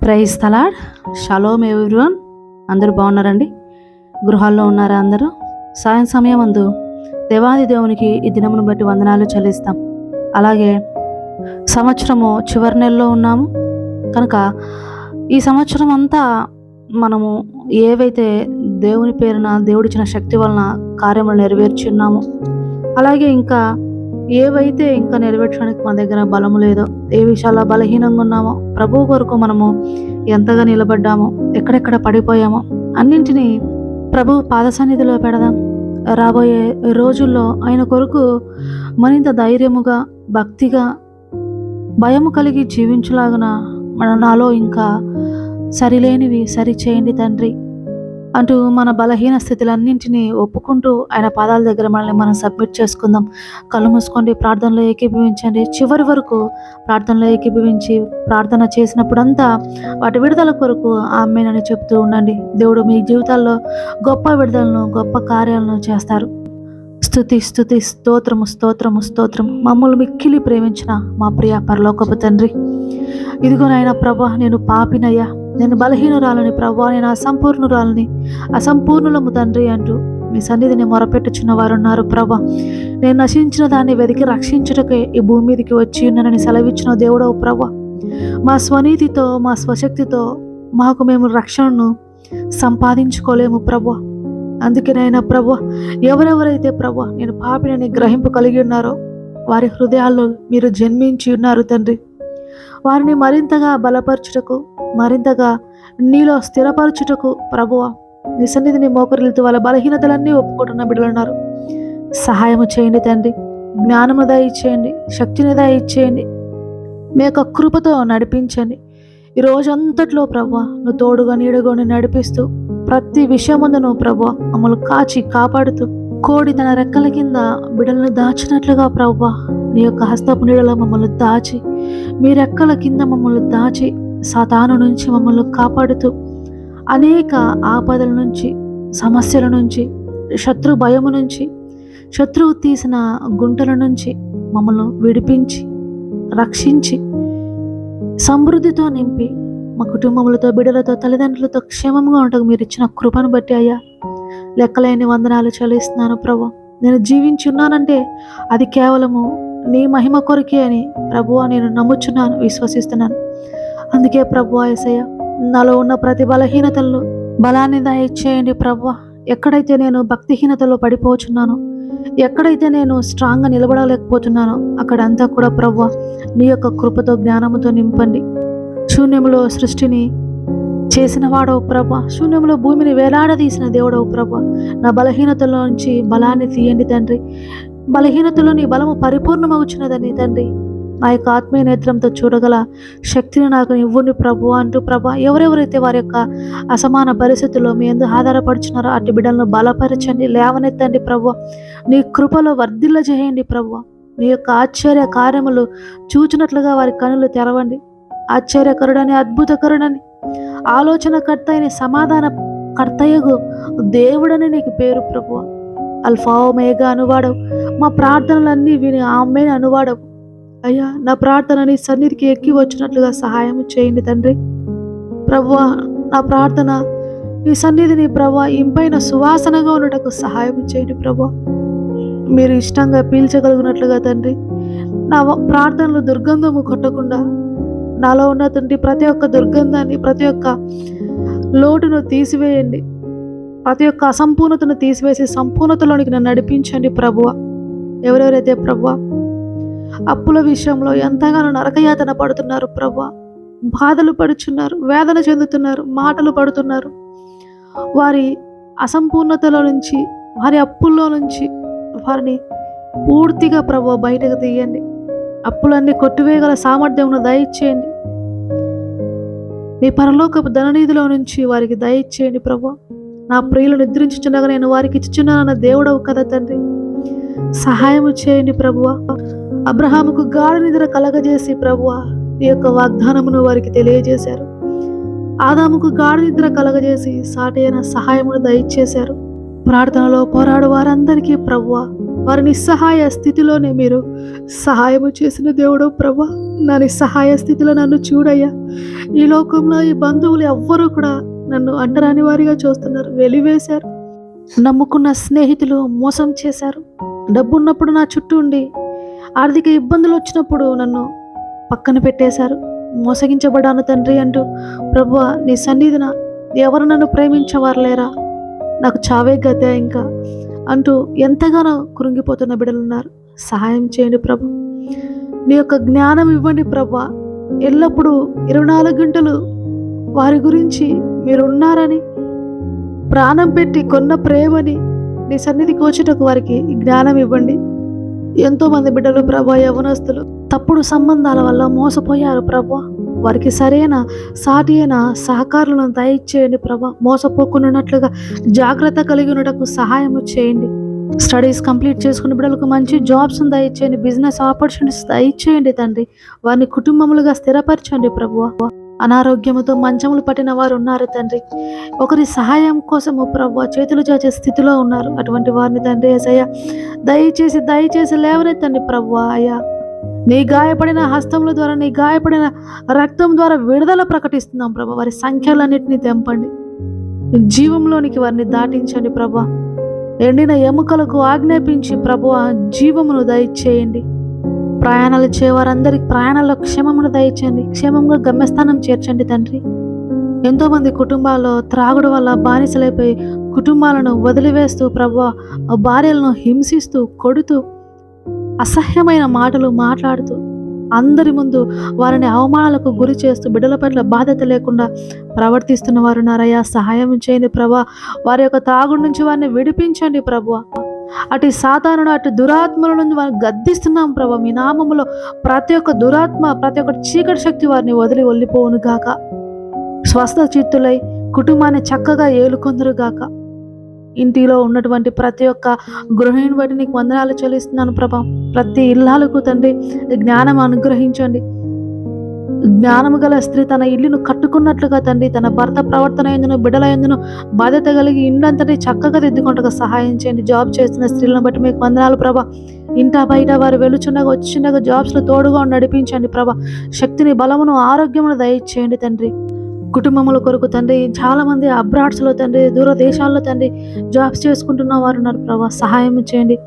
Praise తలాడ్ shalom everyone. అందరూ బాగున్నారండి? గృహాల్లో ఉన్నారా అందరూ? సాయం సమయం అందు దేవాది దేవునికి ఈ దినమును బట్టి వందనాలు చెల్లిస్తాం. అలాగే సంవత్సరము చివరి నెలలో ఉన్నాము. కనుక ఈ సంవత్సరం అంతా మనము ఏవైతే దేవుని పేరున దేవుడిచ్చిన శక్తి వలన కార్యములు నెరవేర్చున్నాము అలాగే ఇంకా ఏవైతే ఇంకా నెరవేర్చడానికి మన దగ్గర బలము లేదో ఏ విషయాల్లో బలహీనంగా ఉన్నామో ప్రభు కొరకు మనము ఎంతగా నిలబడ్డామో ఎక్కడెక్కడ పడిపోయామో అన్నింటినీ ప్రభు పాద సన్నిధిలో పెడదాం. రాబోయే రోజుల్లో ఆయన కొరకు మరింత ధైర్యముగా భక్తిగా భయము కలిగి జీవించలాగున మన నాలో ఇంకా సరిలేనివి సరి చేయండి తండ్రి. అంటూ మన బలహీన స్థితులన్నింటినీ ఒప్పుకుంటూ ఆయన పాదాల దగ్గర మనల్ని మనం సబ్మిట్ చేసుకుందాం. కళ్ళు మూసుకోండి ప్రార్థనలో ఏకీభవించండి. చివరి వరకు ప్రార్థనలో ఏకీభవించి ప్రార్థన చేసినప్పుడంతా వాటి విడుదల కొరకు ఆమెనని చెప్తూ ఉండండి. దేవుడు మీ జీవితాల్లో గొప్ప విడుదలను గొప్ప కార్యాలను చేస్తారు. స్థుతి స్థుతి స్తోత్రము స్తోత్రము స్తోత్రము. మమ్మల్ని మిక్కిలి ప్రేమించిన మా ప్రియ పరలోకపు తండ్రి. ఇదిగో నాయన ప్రభా నేను పాపినయ్యా. నేను బలహీనురాలని ప్రభా నేను అసంపూర్ణురాలని. అసంపూర్ణులము తండ్రి అంటూ మీ సన్నిధిని మొరపెట్టుచున్న వారు ఉన్నారు ప్రభా నేను నశించిన దాన్ని వెతికి రక్షించుటకే ఈ భూమి మీదకి వచ్చి ఉన్నానని సెలవిచ్చిన దేవుడవు ప్రభా మా స్వనీతితో మా స్వశక్తితో మాకు మేము రక్షణను సంపాదించుకోలేము ప్రభా అందుకే నాయన ప్రభా ఎవరెవరైతే ప్రభా నేను పాపినని గ్రహింపు కలిగి ఉన్నారో వారి హృదయాల్లో మీరు జన్మించి ఉన్నారు తండ్రి. వారిని మరింతగా బలపరచుటకు మరింతగా నీలో స్థిరపరచుటకు ప్రభువ నీ సన్నిధిని మోకరిల్తూ వాళ్ళ బలహీనతలన్నీ ఒప్పుకుంటున్న బిడ్డలున్నారు. సహాయము చేయండి తండ్రి జ్ఞానము దయచేయండి శక్తిని దయచేయండి. మీ యొక్క కృపతో నడిపించండి. ఈ రోజంతట్లో ప్రభు నువ్వు తోడుగా నీడగొని నడిపిస్తూ ప్రతి విషయముందును ప్రభు మమ్మల్ని కాచి కాపాడుతూ కోడి తన రెక్కల కింద బిడలను దాచినట్లుగా ప్రభు నీ యొక్క హస్తపు నీడలో మమ్మల్ని దాచి మీ రెక్కల కింద మమ్మల్ని దాచి సాతాను నుంచి మమ్మల్ని కాపాడుతూ అనేక ఆపదల నుంచి సమస్యల నుంచి శత్రు భయము నుంచి శత్రువు తీసిన గుంటల నుంచి మమ్మల్ని విడిపించి రక్షించి సమృద్ధితో నింపి మా కుటుంబములతో బిడ్డలతో తల్లిదండ్రులతో క్షేమంగా ఉండకు మీరు ఇచ్చిన కృపను బట్టి అయ్యా. లెక్కలేని వందనాలు చెల్లిస్తున్నాను ప్రభు. నేను జీవించి ఉన్నానంటే అది కేవలము నీ మహిమ కొరకే అని ప్రభువా నేను నమ్ముచున్నాను విశ్వసిస్తున్నాను. అందుకే ప్రభు ఏసయ్య నాలో ఉన్న ప్రతి బలహీనతలను బలాన్ని దయచేయండి ప్రభు ఎక్కడైతే నేను భక్తిహీనతలో పడిపోతున్నానో ఎక్కడైతే నేను స్ట్రాంగ్గా నిలబడలేకపోతున్నానో అక్కడంతా కూడా ప్రభు నీ యొక్క కృపతో జ్ఞానముతో నింపండి. శూన్యములో సృష్టిని చేసిన వాడవు ప్రభ శూన్యంలో భూమిని వేలాడదీసిన దేవుడవు ప్రభ నా బలహీనతలో నుంచి బలాన్ని తీయండి తండ్రి. బలహీనతలో నీ బలము పరిపూర్ణమవుచున్నదని తండ్రి. నా యొక్క ఆత్మీయ నేత్రంతో చూడగల శక్తిని నాకు ఇవ్వండి ప్రభు అంటూ ప్రభ ఎవరెవరైతే వారి యొక్క అసమాన పరిస్థితుల్లో మీ ఎందుకు ఆధారపడుచున్నారో అటు బిడ్డలను బలపరచండి లేవనెత్తండి ప్రభు. నీ కృపలో వర్ధిల్ల చేయండి ప్రభు. నీ యొక్క ఆశ్చర్య కార్యములు చూచినట్లుగా వారి కనులు తెరవండి. ఆశ్చర్యకరుడని అద్భుతకరుడని ఆలోచనకర్త అయిన సమాధాన కర్తయ్యగు దేవుడని నీకు పేరు ప్రభు. అల్ఫాఓమేగా అనువాడవు. మా ప్రార్థనలన్నీ విని ఆమె అనువాడవు. అయ్యా నా ప్రార్థన నీ సన్నిధికి ఎక్కి వచ్చినట్లుగా సహాయం చేయండి తండ్రి. ప్రభు నా ప్రార్థన నీ సన్నిధిని ప్రభు ఇంపైన సువాసనగా ఉండటకు సహాయం చేయండి ప్రభు మీరు ఇష్టంగా పీల్చగలిగినట్లుగా తండ్రి. నా ప్రార్థనలు దుర్గంధము కొట్టకుండా నాలో ఉన్న తండ్రి ప్రతి ఒక్క దుర్గంధాన్ని ప్రతి ఒక్క లోటును తీసివేయండి. ప్రతి ఒక్క అసంపూర్ణతను తీసివేసి సంపూర్ణతలోనికి నన్ను నడిపించండి ప్రభువ ఎవరెవరైతే ప్రభువ అప్పుల విషయంలో ఎంతగానో నరకయాతన పడుతున్నారు ప్రభు బాధలు పడుచున్నారు వేదన చెందుతున్నారు మాటలు పడుతున్నారు. వారి అసంపూర్ణతలో నుంచి వారి అప్పుల్లో నుంచి వారిని పూర్తిగా ప్రభు బయటకు తీయండి. అప్పులన్నీ కొట్టివేయగల సామర్థ్యం దయచేయండి మీ పరలోకపు ధననిధిలో నుంచి వారికి దయచేయండి ప్రభు నా ప్రియులు నిద్రించుచుండగా నేను వారికి ఇచ్చుచున్నానన్న దేవుడవు కదా తండ్రి. సహాయము చేయండి ప్రభువ. అబ్రహాముకు గాఢ నిద్ర కలగజేసి ప్రభువ ఈ యొక్క వాగ్దానమును వారికి తెలియజేశారు. ఆదాముకు గాఢ నిద్ర కలగజేసి సాటైన సహాయమును దయచేశారు. ప్రార్థనలో పోరాడు వారందరికీ ప్రభువ వారి నిస్సహాయ స్థితిలోనే మీరు సహాయము చేసిన దేవుడు ప్రభా నా నిస్సహాయ స్థితిలో నన్ను చూడయ్యా. ఈ లోకంలో ఈ బంధువులు ఎవ్వరూ కూడా నన్ను అంటరాని వారిగా చూస్తున్నారు వెలివేశారు. నమ్ముకున్న స్నేహితులు మోసం చేశారు. డబ్బు ఉన్నప్పుడు నా చుట్టూ ఉండి ఆర్థిక ఇబ్బందులు వచ్చినప్పుడు నన్ను పక్కన పెట్టేశారు. మోసగించబడాను తండ్రి అంటూ ప్రభు నీ సన్నిధిన ఎవరు నన్ను ప్రేమించేవారు లేరా నాకు చావే గతే ఇంకా అంటూ ఎంతగానో కృంగిపోతున్న బిడ్డలున్నారు. సహాయం చేయండి ప్రభు. నీ యొక్క జ్ఞానం ఇవ్వండి ప్రభా. ఎల్లప్పుడూ ఇరవై నాలుగు గంటలు వారి గురించి మీరు ఉన్నారని ప్రాణం పెట్టి కొన్న ప్రేమని నీ సన్నిధి కోచుటకు వారికి జ్ఞానం ఇవ్వండి. ఎంతో మంది బిడ్డలు ప్రభా యవనస్తులు తప్పుడు సంబంధాల వల్ల మోసపోయారు ప్రభా. వారికి సరైన సాటి అయిన సహకారులను దయచేయండి ప్రభా. మోసపోకున్నట్లుగా జాగ్రత్త కలిగి ఉండటకు సహాయం చేయండి. స్టడీస్ కంప్లీట్ చేసుకున్న బిడ్డలకు మంచి జాబ్స్ దయచేయండి. బిజినెస్ ఆపర్చునిటీస్ దయచేయండి తండ్రి. వారిని కుటుంబములుగా స్థిరపరచండి ప్రభు. అనారోగ్యముతో మంచములు పట్టిన వారు ఉన్నారు తండ్రి. ఒకరి సహాయం కోసము ప్రభు చేతులు చాచే స్థితిలో ఉన్నారు. అటువంటి వారిని తండ్రి ఏసయ్య దయచేసి దయచేసి లేవనెత్తండి ప్రభు అయ్యా. నీ గాయపడిన హస్తముల ద్వారా నీ గాయపడిన రక్తం ద్వారా విడుదల ప్రకటిస్తున్నాం ప్రభు. వారి సంఖ్యలన్నింటినీ తెంపండి. జీవంలోనికి వారిని దాటించండి ప్రభా. ఎండిన ఎముకలకు ఆజ్ఞాపించి ప్రభు జీవమును దయచేయండి. ప్రయాణాలు చేయవారందరికి ప్రయాణాల్లో క్షేమమును దయచేయండి క్షేమంగా గమ్యస్థానం చేర్చండి తండ్రి. ఎంతోమంది కుటుంబాల్లో త్రాగుడు వల్ల బానిసలైపోయి కుటుంబాలను వదిలివేస్తూ ప్రభు భార్యలను హింసిస్తూ కొడుతూ అసహ్యమైన మాటలు మాట్లాడుతూ అందరి ముందు వారిని అవమానాలకు గురి చేస్తూ బిడ్డల పట్ల బాధ్యత లేకుండా ప్రవర్తిస్తున్న వారు నారయ్య సహాయం చేయండి ప్రభా. వారి యొక్క తాగుడు నుంచి వారిని విడిపించండి ప్రభు. అటు సాధారణ అటు దురాత్మలను మనం వారిని గద్దిస్తున్నాం ప్రభా. మీ నామములో ప్రతి ఒక్క దురాత్మ ప్రతి ఒక్క చీకటి శక్తి వారిని వదిలి వెళ్ళిపోవును గాక. స్వస్థ చిత్తులై కుటుంబాన్ని చక్కగా ఏలుకొందరు గాక. ఇంటిలో ఉన్నటువంటి ప్రతి ఒక్క గృహిణి బట్టి నీకు వందనాలు చెల్లిస్తున్నాను ప్రభా. ప్రతి ఇల్లాలకు తండ్రి జ్ఞానం అనుగ్రహించండి. జ్ఞానము గల స్త్రీ తన ఇల్లును కట్టుకున్నట్లుగా తండ్రి తన భర్త ప్రవర్తన ఎందును బిడ్డల ఎందును బాధ్యత కలిగి ఇండంతటి చక్కగా దిద్దుకుంటగా సహాయం చేయండి. జాబ్ చేస్తున్న స్త్రీలను బట్టి మీకు వందనాలు ప్రభా. ఇంట బయట వారు వెలుచుండగా వచ్చిండగా జాబ్స్లో తోడుగా నడిపించండి ప్రభా. శక్తిని బలమును ఆరోగ్యమును దయచేయండి తండ్రి. కుటుంబముల కొరకు తండ్రి చాలామంది అబ్రాడ్స్లో తండ్రి దూర దేశాల్లో తండ్రి జాబ్స్ చేసుకుంటున్న వారు ఉన్నారు ప్రభా. సహాయం చేయండి.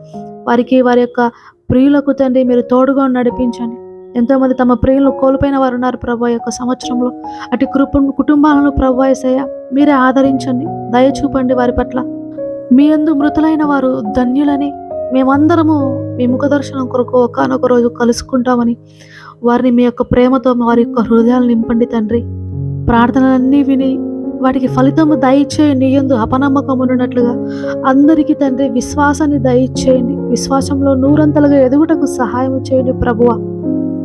వారికి వారి యొక్క ప్రియులకు తండ్రి మీరు తోడుగా నడిపించండి. ఎంతోమంది తమ ప్రియులను కోల్పోయిన వారు ఉన్నారు ప్రభా యొక్క సంవత్సరంలో. అటు కృప కుటుంబాలను ప్రభా ఏసయ్య మీరే ఆదరించండి దయ చూపండి వారి పట్ల. మీ అందు మృతులైన వారు ధన్యులని మేమందరము మీ ముఖ దర్శనం కొరకు ఒకనొక రోజు కలుసుకుంటామని వారిని మీ యొక్క ప్రేమతో వారి యొక్క హృదయాలు నింపండి తండ్రి. ప్రార్థనలన్నీ విని వాటికి ఫలితము దయచేయండి ఎందు అపనమ్మకం ఉన్నట్లుగా అందరికీ తండ్రి విశ్వాసాన్ని దయచేయండి. విశ్వాసంలో నూరంతలుగా ఎదుగుటకు సహాయం చేయండి ప్రభువ.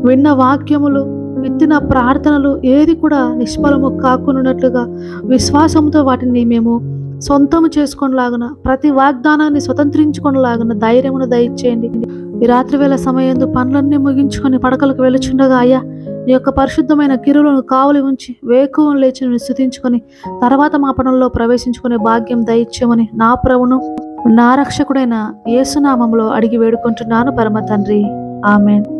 విన్న వాక్యములు విత్తిన ప్రార్థనలు ఏది కూడా నిష్ఫలము కాకున్నట్లుగా విశ్వాసంతో వాటిని మేము సొంతము చేసుకొనిలాగున ప్రతి వాగ్దానాన్ని స్వతంత్రించుకొనిలాగున ధైర్యమును దయచేయండి. ఈ రాత్రి వేళ సమయంలో పనులన్నీ ముగించుకొని పడకలకు వెలుచుండగా అయ్యా నీ యొక్క పరిశుద్ధమైన కిరులను కావలి ఉంచి వేకువం లేచి నిన్ను స్థుతించుకొని తర్వాత మా పనుల్లో ప్రవేశించుకునే భాగ్యం దయచేయమని నా ప్రభును నా రక్షకుడైన యేసునామంలో అడిగి వేడుకుంటున్నాను పరమ తండ్రి. Amen.